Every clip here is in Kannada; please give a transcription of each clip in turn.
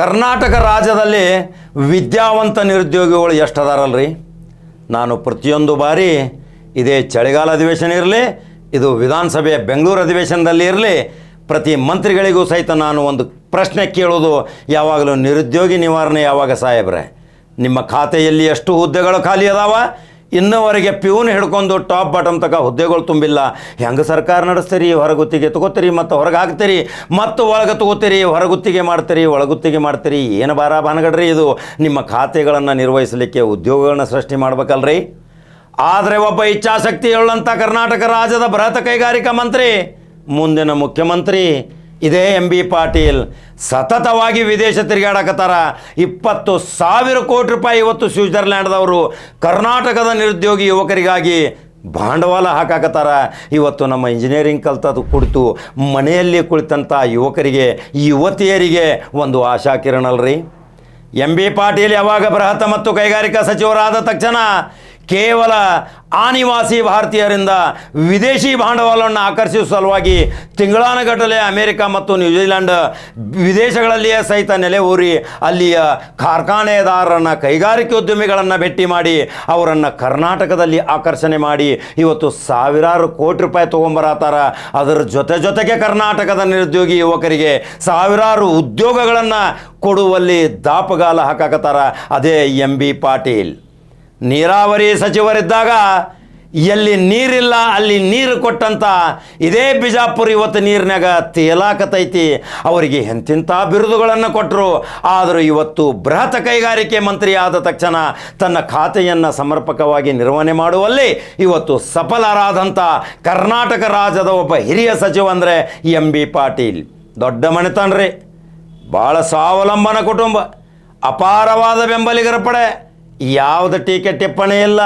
ಕರ್ನಾಟಕ ರಾಜ್ಯದಲ್ಲಿ ವಿದ್ಯಾವಂತ ನಿರುದ್ಯೋಗಿಗಳು ಎಷ್ಟು ಅದಾರಲ್ರಿ ನಾನು ಪ್ರತಿಯೊಂದು ಬಾರಿ ಇದೇ ಚಳಿಗಾಲ ಅಧಿವೇಶನ ಇರಲಿ, ಇದು ವಿಧಾನಸಭೆಯ ಬೆಂಗಳೂರು ಅಧಿವೇಶನದಲ್ಲಿ ಇರಲಿ, ಪ್ರತಿ ಮಂತ್ರಿಗಳಿಗೂ ಸಹಿತ ನಾನು ಒಂದು ಪ್ರಶ್ನೆ ಕೇಳೋದು, ಯಾವಾಗಲೂ ನಿರುದ್ಯೋಗಿ ನಿವಾರಣೆ ಯಾವಾಗ ಸಾಹೇಬ್ರೆ? ನಿಮ್ಮ ಖಾತೆಯಲ್ಲಿ ಎಷ್ಟು ಹುದ್ದೆಗಳು ಖಾಲಿ ಅದಾವ? ಇನ್ನೂವರೆಗೆ ಪ್ಯೂನ್ ಹಿಡ್ಕೊಂಡು ಟಾಪ್ ಬಾಟಮ್ ತಕ ಹುದ್ದೆಗಳು ತುಂಬಿಲ್ಲ. ಹೆಂಗೆ ಸರ್ಕಾರ ನಡೆಸ್ತೀರಿ? ಹೊರಗುತ್ತಿಗೆ ತಗೋತೀರಿ ಮತ್ತು ಹೊರಗೆ ಹಾಕ್ತೀರಿ ಮತ್ತು ಒಳಗೆ ತಗೋತೀರಿ? ಹೊರಗುತ್ತಿಗೆ ಮಾಡ್ತೀರಿ? ಒಳಗುತ್ತಿಗೆ ಮಾಡ್ತೀರಿ? ಏನು ಬಾರ ಬಾನಗಡ್ರಿ ಇದು? ನಿಮ್ಮ ಖಾತೆಗಳನ್ನು ನಿರ್ವಹಿಸಲಿಕ್ಕೆ ಉದ್ಯೋಗಗಳನ್ನ ಸೃಷ್ಟಿ ಮಾಡ್ಬೇಕಲ್ರಿ? ಆದರೆ ಒಬ್ಬ ಇಚ್ಛಾಶಕ್ತಿ ಹೇಳುವಂಥ ಕರ್ನಾಟಕ ರಾಜ್ಯದ ಬೃಹತ್ ಕೈಗಾರಿಕಾ ಮಂತ್ರಿ, ಮುಂದಿನ ಮುಖ್ಯಮಂತ್ರಿ ಇದೇ ಎಂ ಬಿ ಪಾಟೀಲ್ ಸತತವಾಗಿ ವಿದೇಶ ತಿರುಗಾಡಕತ್ತಾರ. ಇಪ್ಪತ್ತು ಸಾವಿರ ಕೋಟಿ ರೂಪಾಯಿ ಇವತ್ತು ಸ್ವಿಟ್ಜರ್ಲ್ಯಾಂಡ್ದವರು ಕರ್ನಾಟಕದ ನಿರುದ್ಯೋಗಿ ಯುವಕರಿಗಾಗಿ ಬಂಡವಾಳ ಹಾಕಾಕತ್ತಾರ. ಇವತ್ತು ನಮ್ಮ ಇಂಜಿನಿಯರಿಂಗ್ ಕಲ್ತದ್ದು ಕುಳಿತು ಮನೆಯಲ್ಲಿ ಕುಳಿತಂಥ ಯುವಕರಿಗೆ, ಯುವತಿಯರಿಗೆ ಒಂದು ಆಶಾ ಕಿರಣಲ್ರಿ ಎಂ ಬಿ ಪಾಟೀಲ್ ಯಾವಾಗ ಬೃಹತ್ ಮತ್ತು ಕೈಗಾರಿಕಾ ಸಚಿವರಾದ ತಕ್ಷಣ ಕೇವಲ ಆನಿವಾಸಿ ಭಾರತೀಯರಿಂದ ವಿದೇಶಿ ಬಂಡವಾಳವನ್ನು ಆಕರ್ಷಿಸುವ ಸಲುವಾಗಿ ತಿಂಗಳಾನುಗಟ್ಟಲೆ ಅಮೆರಿಕ ಮತ್ತು ನ್ಯೂಜಿಲೆಂಡ್ ವಿದೇಶಗಳಲ್ಲಿಯೇ ಸಹಿತ ನೆಲೆ ಊರಿ ಅಲ್ಲಿಯ ಕಾರ್ಖಾನೆದಾರರನ್ನು ಕೈಗಾರಿಕೆ ಉದ್ಯಮಿಗಳನ್ನು ಭೇಟಿ ಮಾಡಿ ಅವರನ್ನು ಕರ್ನಾಟಕದಲ್ಲಿ ಆಕರ್ಷಣೆ ಮಾಡಿ ಇವತ್ತು ಸಾವಿರಾರು ಕೋಟಿ ರೂಪಾಯಿ ತೊಗೊಂಬರತ್ತಾರ. ಅದರ ಜೊತೆ ಜೊತೆಗೆ ಕರ್ನಾಟಕದ ನಿರುದ್ಯೋಗಿ ಯುವಕರಿಗೆ ಸಾವಿರಾರು ಉದ್ಯೋಗಗಳನ್ನು ಕೊಡುವಲ್ಲಿ ದಾಪಗಾಲ ಹಾಕಾಕತ್ತಾರ. ಅದೇ ಎಂ ಬಿ ಪಾಟೀಲ್. ನೀರಾವರಿ ಸಚಿವರಿದ್ದಾಗ ಎಲ್ಲಿ ನೀರಿಲ್ಲ, ಅಲ್ಲಿ ನೀರು ಕೊಟ್ಟಂತ ಇದೇ ಬಿಜಾಪುರ ಇವತ್ತು ನೀರಿನಾಗ ತೇಲಾಕತೈತಿ. ಅವರಿಗೆ ಎಂತಿಂಥ ಬಿರುದುಗಳನ್ನು ಕೊಟ್ಟರು ಆದರೂ ಇವತ್ತು ಬೃಹತ್ ಕೈಗಾರಿಕೆ ಮಂತ್ರಿ ಆದ ತಕ್ಷಣ ತನ್ನ ಖಾತೆಯನ್ನು ಸಮರ್ಪಕವಾಗಿ ನಿರ್ವಹಣೆ ಮಾಡುವಲ್ಲಿ ಇವತ್ತು ಸಫಲರಾದಂಥ ಕರ್ನಾಟಕ ರಾಜ್ಯದ ಒಬ್ಬ ಹಿರಿಯ ಸಚಿವ ಅಂದರೆ ಎಂ ಬಿ ಪಾಟೀಲ್. ದೊಡ್ಡ ಮನೆತನ್ರಿ ಭಾಳ ಸ್ವಾವಲಂಬನ ಕುಟುಂಬ. ಅಪಾರವಾದ ಬೆಂಬಲಿಗರ ಪಡೆ. ಯಾವುದೇ ಟೀಕೆ ಟಿಪ್ಪಣಿ ಇಲ್ಲ?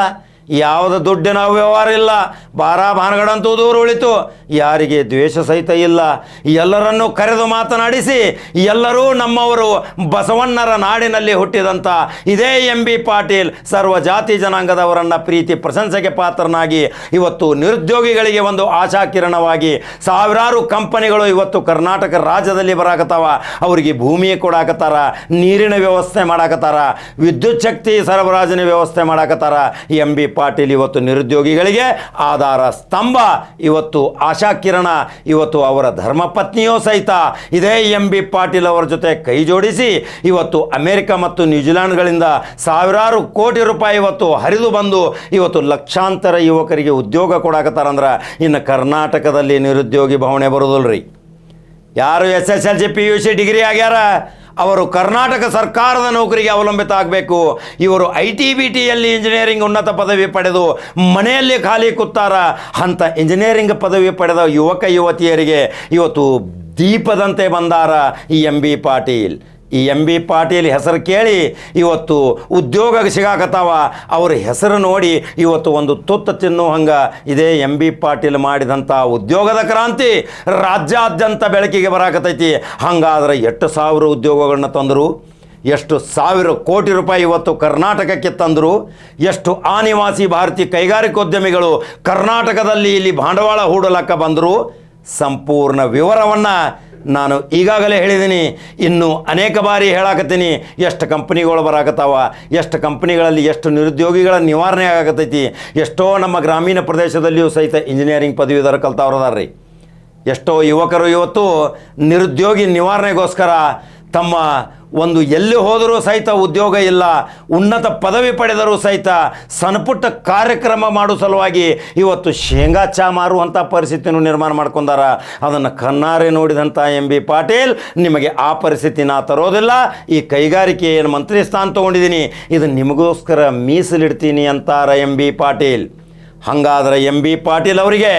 ಯಾವುದೇ ದುಡ್ಡಿನ ವ್ಯವಹಾರ ಇಲ್ಲ. ಬಾರಾ ಭಾನುಗಳಂತೂ ದೂರ ಉಳಿತು. ಯಾರಿಗೆ ದ್ವೇಷ ಸಹಿತ ಇಲ್ಲ. ಎಲ್ಲರನ್ನು ಕರೆದು ಮಾತನಾಡಿಸಿ, ಎಲ್ಲರೂ ನಮ್ಮವರು ಬಸವಣ್ಣರ ನಾಡಿನಲ್ಲಿ ಹುಟ್ಟಿದಂಥ ಇದೇ ಎಂ ಬಿ ಪಾಟೀಲ್ ಸರ್ವ ಜಾತಿ ಜನಾಂಗದವರನ್ನು ಪ್ರೀತಿ ಪ್ರಶಂಸೆಗೆ ಪಾತ್ರನಾಗಿ, ಇವತ್ತು ನಿರುದ್ಯೋಗಿಗಳಿಗೆ ಒಂದು ಆಶಾಕಿರಣವಾಗಿ ಸಾವಿರಾರು ಕಂಪನಿಗಳು ಇವತ್ತು ಕರ್ನಾಟಕ ರಾಜ್ಯದಲ್ಲಿ ಬರಾಕತ್ತಾವ. ಅವರಿಗೆ ಭೂಮಿ ಕೊಡಾಕತ್ತಾರ, ನೀರಿನ ವ್ಯವಸ್ಥೆ ಮಾಡಾಕತ್ತಾರ, ವಿದ್ಯುತ್ ಶಕ್ತಿ ಸರಬರಾಜಿನ ವ್ಯವಸ್ಥೆ ಮಾಡಾಕತ್ತಾರ, ಎಂ ಬಿ ಪಾಟೀಲ್ ಇವತ್ತು ನಿರುದ್ಯೋಗಿಗಳಿಗೆ ಆಧಾರ ಸ್ತಂಭ, ಇವತ್ತು ಆಶಾ ಕಿರಣ ಇವತ್ತು ಅವರ ಧರ್ಮಪತ್ನಿಯೂ ಸಹಿತ ಇದೇ ಎಂ ಬಿ ಪಾಟೀಲ್ ಅವರ ಜೊತೆ ಕೈ ಜೋಡಿಸಿ ಇವತ್ತು ಅಮೆರಿಕ ಮತ್ತು ನ್ಯೂಜಿಲ್ಯಾಂಡ್ಗಳಿಂದ ಸಾವಿರಾರು ಕೋಟಿ ರೂಪಾಯಿ ಇವತ್ತು ಹರಿದು ಬಂದು ಇವತ್ತು ಲಕ್ಷಾಂತರ ಯುವಕರಿಗೆ ಉದ್ಯೋಗ ಕೊಡಾಕತ್ತಾರಂದ್ರೆ ಇನ್ನು ಕರ್ನಾಟಕದಲ್ಲಿ ನಿರುದ್ಯೋಗಿ ಭಾವನೆ ರೀ ಯಾರು S S L C P U C degree ಆಗ್ಯಾರ? ಅವರು ಕರ್ನಾಟಕ ಸರ್ಕಾರದ ನೌಕರಿಗೆ ಅವಲಂಬಿತ ಆಗಬೇಕು. ಇವರು ಐ ಟಿ ಬಿ ಟಿಯಲ್ಲಿ ಇಂಜಿನಿಯರಿಂಗ್ ಉನ್ನತ ಪದವಿ ಪಡೆದು ಮನೆಯಲ್ಲಿ ಖಾಲಿ ಕೂತಾರ. ಅಂಥ ಇಂಜಿನಿಯರಿಂಗ್ ಪದವಿ ಪಡೆದ ಯುವಕ ಯುವತಿಯರಿಗೆ ಇವತ್ತು ದೀಪದಂತೆ ಬಂದಾರ ಈ ಎಂ ಬಿ ಪಾಟೀಲ್. ಈ ಎಂ ಬಿ ಪಾಟೀಲ್ ಹೆಸರು ಕೇಳಿ ಇವತ್ತು ಉದ್ಯೋಗ ಸಿಗಾಕತ್ತಾವ, ಅವ್ರ ಹೆಸರು ನೋಡಿ ಇವತ್ತು ಒಂದು ತುತ್ತ ತಿನ್ನೋ ಹಂಗೆ ಇದೇ ಎಂ ಬಿ ಪಾಟೀಲ್ ಮಾಡಿದಂಥ ಉದ್ಯೋಗದ ಕ್ರಾಂತಿ ರಾಜ್ಯಾದ್ಯಂತ ಬೆಳಕಿಗೆ ಬರಾಕತೈತಿ ಹಂಗಾದ್ರೆ ಎಷ್ಟು ಸಾವಿರ ಉದ್ಯೋಗಗಳನ್ನ ತಂದರು, ಎಷ್ಟು ಸಾವಿರ ಕೋಟಿ ರೂಪಾಯಿ ಇವತ್ತು ಕರ್ನಾಟಕಕ್ಕೆ ತಂದರು, ಎಷ್ಟು ಆನಿವಾಸಿ ಭಾರತೀಯ ಕೈಗಾರಿಕೋದ್ಯಮಿಗಳು ಕರ್ನಾಟಕದಲ್ಲಿ ಇಲ್ಲಿ ಬಂಡವಾಳ ಹೂಡಲಕ್ಕ ಬಂದರು, ಸಂಪೂರ್ಣ ವಿವರವನ್ನು ನಾನು ಈಗಾಗಲೇ ಹೇಳಿದ್ದೀನಿ ಇನ್ನು ಅನೇಕ ಬಾರಿ ಹೇಳಾಕತ್ತೀನಿ, ಎಷ್ಟು ಕಂಪ್ನಿಗಳು ಬರಾಕತ್ತಾವ, ಎಷ್ಟು ಕಂಪ್ನಿಗಳಲ್ಲಿ ಎಷ್ಟು ನಿರುದ್ಯೋಗಿಗಳ ನಿವಾರಣೆ ಆಗತೈತಿ ಎಷ್ಟೋ ನಮ್ಮ ಗ್ರಾಮೀಣ ಪ್ರದೇಶದಲ್ಲಿಯೂ ಸಹಿತ ಇಂಜಿನಿಯರಿಂಗ್ ಪದವೀಧರ ಕಲ್ತವ್ರದಾರ್ರಿ. ಎಷ್ಟೋ ಯುವಕರು ಇವತ್ತು ನಿರುದ್ಯೋಗಿ ನಿವಾರಣೆಗೋಸ್ಕರ ತಮ್ಮ ಒಂದು ಎಲ್ಲಿ ಹೋದರೂ ಸಹಿತ ಉದ್ಯೋಗ ಇಲ್ಲ, ಉನ್ನತ ಪದವಿ ಪಡೆದರೂ ಸಹಿತ ಸಣ್ಣಪುಟ್ಟ ಕಾರ್ಯಕ್ರಮ ಮಾಡೋ ಸಲುವಾಗಿ ಇವತ್ತು ಶೇಂಗಾ ಚಾ ಮಾರುವಂಥ ಪರಿಸ್ಥಿತಿನೂ ನಿರ್ಮಾಣ ಮಾಡ್ಕೊಂಡಾರ. ಅದನ್ನು ಕಣ್ಣಾರೆ ನೋಡಿದಂಥ ಎಂ ಬಿ ಪಾಟೀಲ್, ನಿಮಗೆ ಆ ಪರಿಸ್ಥಿತಿನ ತರೋದಿಲ್ಲ. ಈ ಕೈಗಾರಿಕೆ ಏನು ಮಂತ್ರಿ ಸ್ಥಾನ ತೊಗೊಂಡಿದ್ದೀನಿ, ಇದು ನಿಮಗೋಸ್ಕರ ಮೀಸಲಿಡ್ತೀನಿ ಅಂತಾರ ಎಂ ಬಿ ಪಾಟೀಲ್. ಹಾಗಾದ್ರೆ ಎಂ ಬಿ ಪಾಟೀಲ್ ಅವರಿಗೆ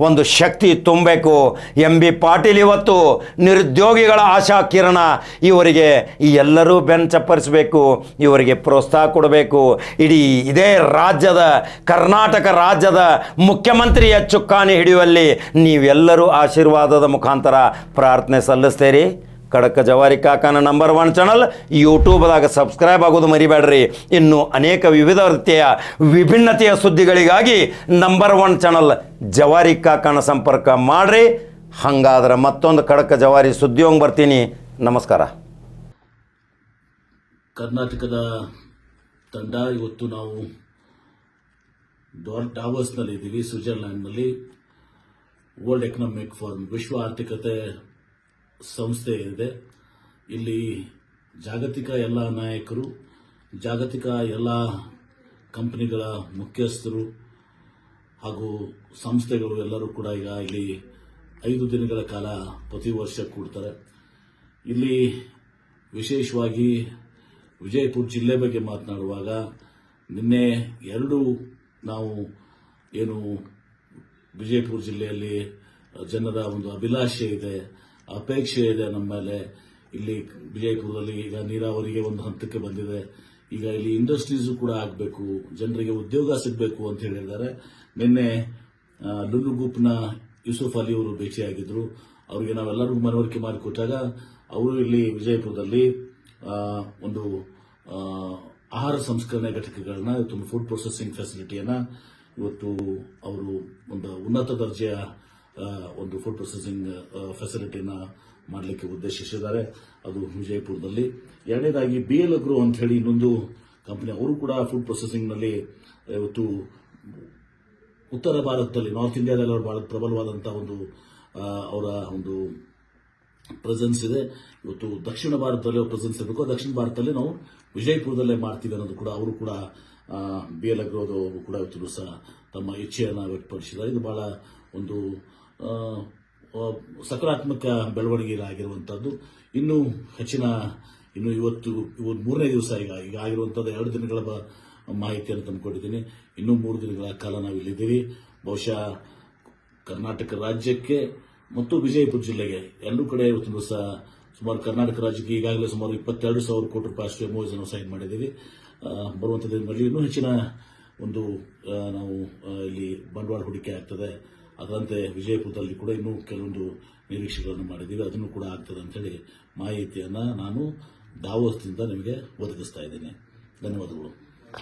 ಒಂದು ಶಕ್ತಿ ತುಂಬಬೇಕು. ಎಂ ಬಿ ಪಾಟೀಲ್ ಇವತ್ತು ನಿರುದ್ಯೋಗಿಗಳ ಆಶಾ ಕಿರಣ ಇವರಿಗೆ ಈ ಎಲ್ಲರೂ ಬೆನ್ ಚಪ್ಪರಿಸಬೇಕು ಇವರಿಗೆ ಪ್ರೋತ್ಸಾಹ ಕೊಡಬೇಕು. ಇಡೀ ಇದೇ ರಾಜ್ಯದ, ಕರ್ನಾಟಕ ರಾಜ್ಯದ ಮುಖ್ಯಮಂತ್ರಿಯ ಚುಕ್ಕಾಣಿ ಹಿಡಿಯುವಲ್ಲಿ ನೀವೆಲ್ಲರೂ ಆಶೀರ್ವಾದದ ಮುಖಾಂತರ ಪ್ರಾರ್ಥನೆ ಸಲ್ಲಿಸ್ತೀರಿ. ಖಡಕ ಜವಾರಿ ಕಾಕನ ನಂಬರ್ ಒನ್ ಚಾನಲ್ ಯೂಟ್ಯೂಬ್ದಾಗ ಸಬ್ಸ್ಕ್ರೈಬ್ ಆಗೋದು ಮರಿಬೇಡ್ರಿ. ಇನ್ನು ಅನೇಕ ವಿವಿಧ ರೀತಿಯ ವಿಭಿನ್ನತೆಯ ಸುದ್ದಿಗಳಿಗಾಗಿ ನಂಬರ್ ಒನ್ ಚಾನಲ್ ಜವಾರಿ ಕಾಕನ ಸಂಪರ್ಕ ಮಾಡ್ರಿ. ಹಂಗಾದ್ರೆ ಮತ್ತೊಂದು ಖಡಕ ಜವಾರಿ ಸುದ್ದಿಯೋಂಗ್ ಬರ್ತೀನಿ. ನಮಸ್ಕಾರ. ಕರ್ನಾಟಕದ ತಂಡ ಇವತ್ತು ನಾವು ಡಾವರ್ಸ್ನಲ್ಲಿ ಇದ್ದೀವಿ, ಸ್ವಿಟ್ಜರ್ಲ್ಯಾಂಡ್ನಲ್ಲಿ. ವರ್ಲ್ಡ್ ಎಕನಾಮಿಕ್ ಫಾರ್ಮ್ ವಿಶ್ವ ಆರ್ಥಿಕತೆ ಸಂಸ್ಥೆ ಇದೆ. ಇಲ್ಲಿ ಜಾಗತಿಕ ಎಲ್ಲ ನಾಯಕರು, ಜಾಗತಿಕ ಎಲ್ಲ ಕಂಪನಿಗಳ ಮುಖ್ಯಸ್ಥರು ಹಾಗೂ ಸಂಸ್ಥೆಗಳು ಎಲ್ಲರೂ ಕೂಡ ಈಗ ಇಲ್ಲಿ ಐದು ದಿನಗಳ ಕಾಲ ಪ್ರತಿ ವರ್ಷ ಕೂಡ್ತಾರೆ. ಇಲ್ಲಿ ವಿಶೇಷವಾಗಿ ವಿಜಯಪುರ ಜಿಲ್ಲೆ ಬಗ್ಗೆ ಮಾತನಾಡುವಾಗ ನಿನ್ನೆ ಎರಡು ನಾವು ಏನು ವಿಜಯಪುರ ಜಿಲ್ಲೆಯಲ್ಲಿ ಜನರ ಒಂದು ಅಭಿಲಾಷೆ ಇದೆ. ಅಪೇಕ್ಷೆ ಇದೆ ನಮ್ಮ ಮೇಲೆ. ಇಲ್ಲಿ ವಿಜಯಪುರದಲ್ಲಿ ಈಗ ನೀರಾವರಿಗೆ ಒಂದು ಹಂತಕ್ಕೆ ಬಂದಿದೆ. ಈಗ ಇಲ್ಲಿ ಇಂಡಸ್ಟ್ರೀಸು ಕೂಡ ಆಗಬೇಕು. ಜನರಿಗೆ ಉದ್ಯೋಗ ಸಿಗಬೇಕು ಅಂತ ಹೇಳಿದ್ದಾರೆ. ನಿನ್ನೆ ಲುಲ್ಲು ಲುಲು ಗ್ರೂಪ್ನ ಯೂಸುಫ್ ಅಲಿ ಅವರು ಭೇಟಿಯಾಗಿದ್ದರು ಅವರಿಗೆ ನಾವೆಲ್ಲರಿಗೂ ಮನವರಿಕೆ ಮಾಡಿಕೊಟ್ಟಾಗ ಅವರು ಇಲ್ಲಿ ವಿಜಯಪುರದಲ್ಲಿ ಒಂದು ಆಹಾರ ಸಂಸ್ಕರಣೆ ಘಟಕಗಳನ್ನ ಇವತ್ತು ಫುಡ್ ಪ್ರೊಸೆಸಿಂಗ್ ಫೆಸಿಲಿಟಿಯನ್ನ ಇವತ್ತು ಅವರು ಒಂದು ಉನ್ನತ ದರ್ಜೆಯ ಒಂದು ಫುಡ್ ಪ್ರೊಸೆಸಿಂಗ್ ಫೆಸಿಲಿಟಿನ ಮಾಡಲಿಕ್ಕೆ ಉದ್ದೇಶಿಸಿದ್ದಾರೆ. ಅದು ವಿಜಯಪುರದಲ್ಲಿ. ಎರಡನೇದಾಗಿ ಬಿ ಎಲ್ ಅಗ್ರೋ ಅಂತ ಹೇಳಿ ಇನ್ನೊಂದು ಕಂಪನಿ ಅವರು ಕೂಡ ಫುಡ್ ಪ್ರೊಸೆಸಿಂಗ್ನಲ್ಲಿ ಇವತ್ತು ಉತ್ತರ ಭಾರತದಲ್ಲಿ ನಾರ್ತ್ ಇಂಡಿಯಾದಲ್ಲಿ ಅವರು ಬಹಳ ಪ್ರಬಲವಾದಂಥ ಒಂದು ಅವರ ಒಂದು ಪ್ರೆಸೆನ್ಸ್ ಇದೆ. ಇವತ್ತು ದಕ್ಷಿಣ ಭಾರತದಲ್ಲಿ ಪ್ರೆಸೆನ್ಸ್ ಇರಬೇಕು. ದಕ್ಷಿಣ ಭಾರತದಲ್ಲಿ ನಾವು ವಿಜಯಪುರದಲ್ಲೇ ಮಾಡ್ತೀವಿ ಅನ್ನೋದು ಕೂಡ ಅವರು ಕೂಡ ಬಿ ಎಲ್ ಅಗ್ರೋದು ಕೂಡ ಇವತ್ತು ಸಹ ತಮ್ಮ ಇಚ್ಛೆಯನ್ನು ವ್ಯಕ್ತಪಡಿಸಿದ್ದಾರೆ. ಇದು ಬಹಳ ಒಂದು ಸಕಾರಾತ್ಮಕ ಬೆಳವಣಿಗೆ ಇನ್ನು ಹೆಚ್ಚಿನ, ಇನ್ನು ಇವತ್ತು ಇವತ್ತು ಮೂರನೇ ದಿವಸ ಈಗ ಈಗ ಆಗಿರುವಂಥದ್ದು ಎರಡು ದಿನಗಳ ಮಾಹಿತಿಯನ್ನು ತಂದುಕೊಂಡಿದ್ದೀನಿ ಇನ್ನೂ ಮೂರು ದಿನಗಳ ಕಾಲ ನಾವು ಇಲ್ಲಿದ್ದೀವಿ. ಬಹುಶಃ ಕರ್ನಾಟಕ ರಾಜ್ಯಕ್ಕೆ ಮತ್ತು ವಿಜಯಪುರ ಜಿಲ್ಲೆಗೆ ಎರಡೂ ಕಡೆ ಇವತ್ತು ದಿವಸ ಸುಮಾರು ಕರ್ನಾಟಕ ರಾಜ್ಯಕ್ಕೆ ಈಗಾಗಲೇ ಸುಮಾರು ಇಪ್ಪತ್ತೆರಡು ಸಾವಿರ ಕೋಟಿ ರೂಪಾಯಿ ಅಷ್ಟು ಮೂವತ್ತು ಜನ ಸೈನ್ ಮಾಡಿದ್ದೀವಿ. ಬರುವಂಥ ದಿನಗಳಲ್ಲಿ ಇನ್ನೂ ಹೆಚ್ಚಿನ ಒಂದು ನಾವು ಇಲ್ಲಿ ಬಂಡವಾಳ ಹೂಡಿಕೆ ಆಗ್ತದೆ. ಅದರಂತೆ ವಿಜಯಪುರದಲ್ಲಿ ಕೂಡ ಇನ್ನೂ ಕೆಲವೊಂದು ನಿರೀಕ್ಷೆಗಳನ್ನು ಮಾಡಿದ್ದೀವಿ. ಅದನ್ನು ಕೂಡ ಆಗ್ತದೆ ಅಂತೇಳಿ ಮಾಹಿತಿಯನ್ನು ನಾನು ದಾವೋಸ್ನಿಂದ ನಿಮಗೆ ಒದಗಿಸ್ತಾ ಇದ್ದೇನೆ. ಧನ್ಯವಾದಗಳು.